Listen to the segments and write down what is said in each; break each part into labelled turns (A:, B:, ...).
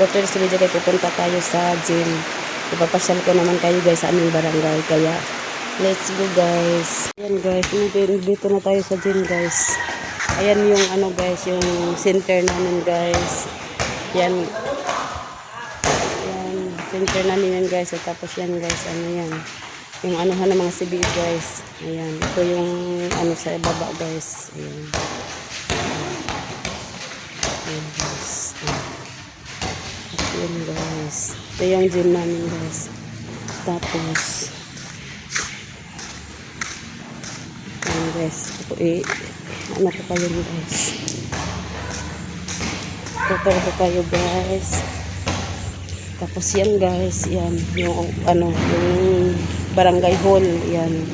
A: Today's video guys, pupunta tayo sa gym. Ipapasyal ko naman kayo guys sa aming barangay. Kaya, let's go guys. Ayan guys, dito, na tayo sa gym guys. Ayan yung ano guys, yung center namin guys. Yan. Yan, center namin yan guys. At tapos yan guys, ano yan. Yung anuhan ng mga CBE guys. Ayan, ito yung ano sa baba guys. Ayan. At yun guys. Ito yung gym namin guys. Tapos, ayan guys. Ito, eh, ano ko kayo guys. Tutor ko kayo guys. Tapos yan guys, yan yung ano, yung barangay hall, yan.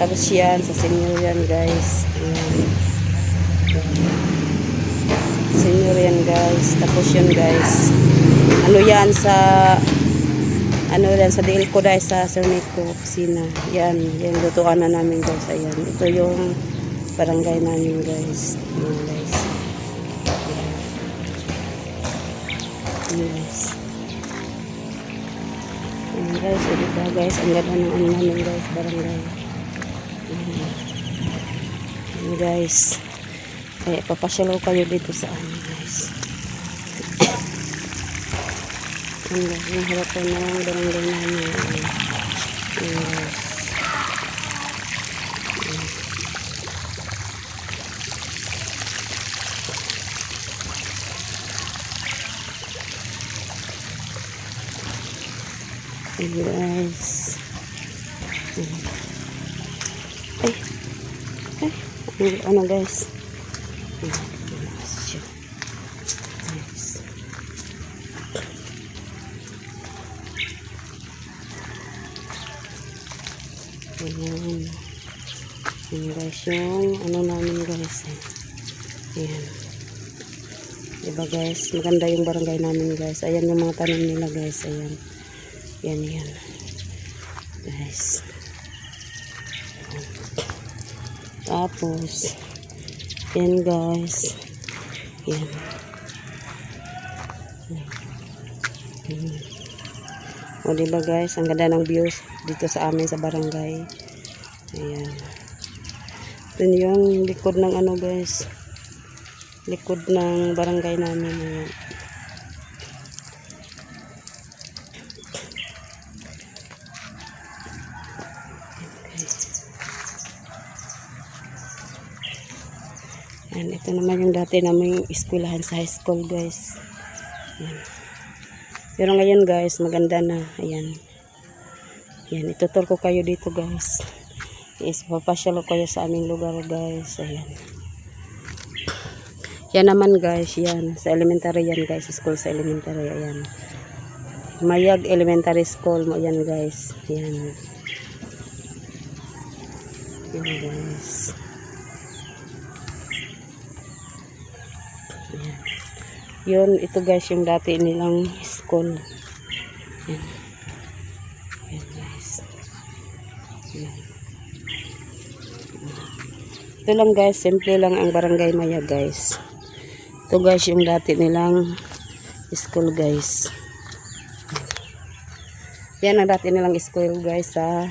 A: Tapos yan sa senior yan guys. Yan. Senior yan guys. Tapos yun guys. Ano yan sa ano yan sa DL ko dahil sa Cernico opisina. Yan, yan lutuan na namin guys. Ayan. Ito yung barangay namin guys. Yan guys. Guys. Ayan guys, o diba guys, ang ganda ng ano namin guys, barangay. Ayan. Ayan guys. Kaya papasyalaw kayo dito sa ano guys. Ayan guys, yung harap ko na lang barangay namin. Guys. Ayan. Ay. Ay. Ano guys? Ayan. Ayan, siya. Guys. Ayan. Ayan guys, yung ano namin guys. eh. Ayan. Diba guys, maganda yung barangay namin guys. Ayan yung mga tanim nila guys. Ayan. Yan, yan. Guys. Tapos, yan guys. Yan. Yan. O diba guys, ang ganda ng views dito sa amin sa barangay. Ayan. Ito yung likod ng ano guys. Likod ng barangay namin. Ayan. Yan, ito naman yung dati naming eskwelahan sa high school, guys. Yan. Pero ngayon, guys, maganda na. Ayan. Yan, itutur ko kayo dito, guys. Is, papasyalo kayo sa aming lugar, guys. Ayan. Yan naman, guys. Yan. Sa elementary yan, guys. School sa elementary. Ayan. Mayag Elementary School mo yan, guys. Yan. Yan, guys. Yun, ito guys, yung dati nilang school. Ayan. Ayan guys. Ayan. Ito lang guys, simple lang ang barangay Maya guys. Ito guys, yung dati nilang school guys. Yan ang dati nilang school guys sa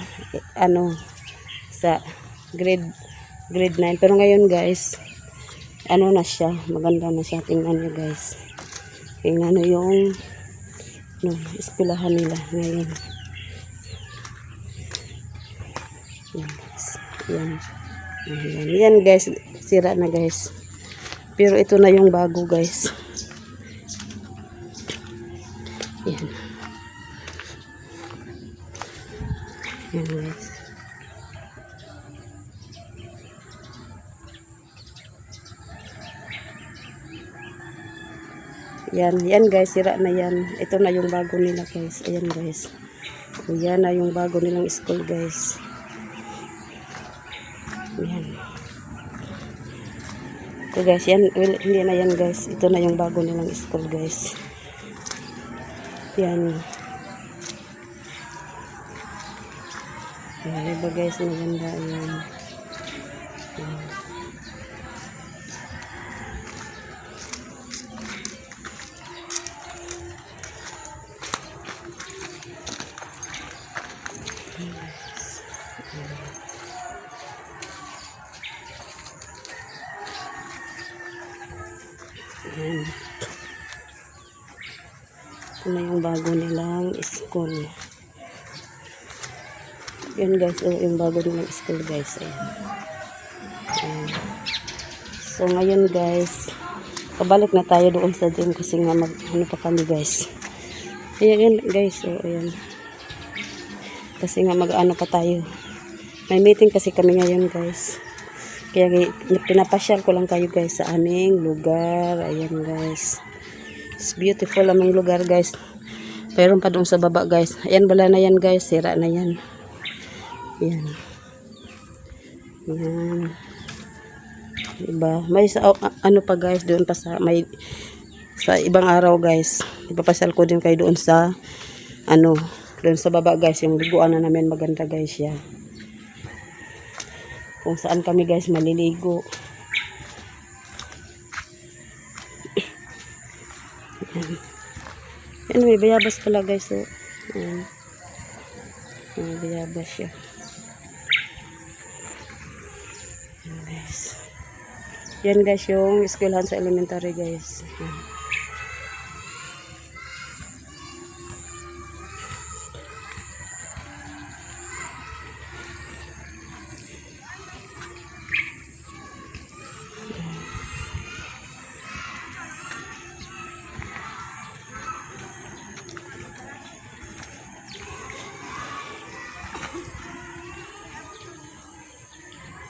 A: ano sa grade grade 9 pero ngayon guys ano na siya, maganda na siya. Tingnan nyo guys. Tingnan nyo yung no, ispilahan nila ngayon. Yan guys. Yan. Yan. Yan guys. Sira na guys. Pero ito na yung bago guys. Yan. Yan guys. Yan, yan guys, sira na yan. Ito na yung bago nila guys. Ayan guys. O, yan na yung bago nilang school guys. Yan. Ito guys, yan, well, hindi na yan guys. Ito na yung bago nilang school guys. Yan. Yan, diba guys, maganda yan. Yan. Ayan. Ito na yung bago nilang school. Yan guys, oh, yung bago nilang school guys. Ayan. Ayan. So ngayon guys, pabalik na tayo doon sa gym kasi nga mag ano pa kami guys. Ayan, guys, oh, ayan. Kasi nga mag ano pa tayo. May meeting kasi kami ngayon guys. Kaya pinapasyal ko lang kayo guys sa aming lugar. Ayan guys. It's beautiful aming lugar guys. Mayroon pa doon sa baba guys. Ayan bala na yan guys. Sira na yan. Ayan. Ayan. Diba? May sa, a- ano pa guys doon pa sa may sa ibang araw guys. Ipapasal ko din kayo doon sa ano doon sa baba guys yung liguan na namin maganda guys siya kung saan kami guys maliligo Ayan. Ayan, may bayabas pala guys so, Ayan. may bayabas siya Ayan, guys yan guys yung eskwelahan sa elementary guys Ayan.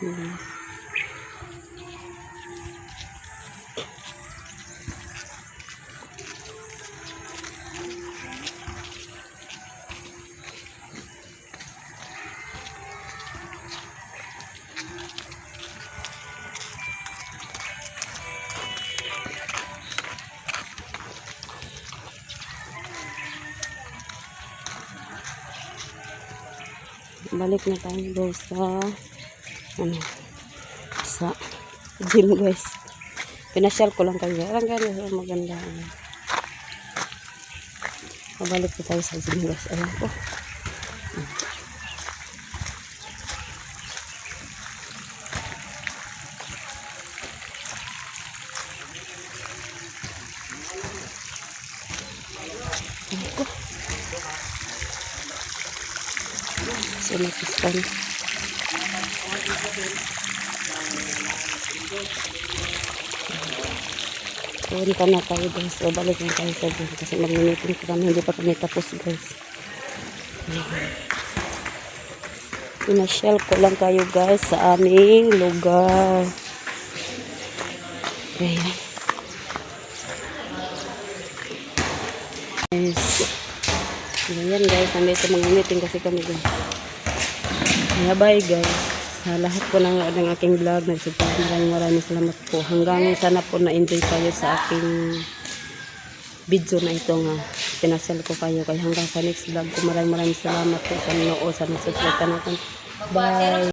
A: Balik na tayo guys sa ano sa gym guys pinasyal ko lang kayo ang ganda maganda ano. Pabalik na tayo sa gym guys ayan po Ayan po. Sinapistan. Punta na tayo guys. O balik na tayo sa gym kasi mag-meeting ko kami. Hindi pa kami tapos guys. Pinasyal ko lang kayo guys sa aming lugar. Ayan. Guys. Ayan guys. Nandito mga meeting kasi kami guys. Kaya bye guys. Sa lahat po ng, ng aking vlog, nagsipag maraming maraming salamat po. Hanggang sana po na-enjoy kayo sa aking video na ito nga. Pinasal ko kayo. Kaya hanggang sa next vlog ko, maraming maraming salamat po sa noo, sa nagsusulat natin. Bye!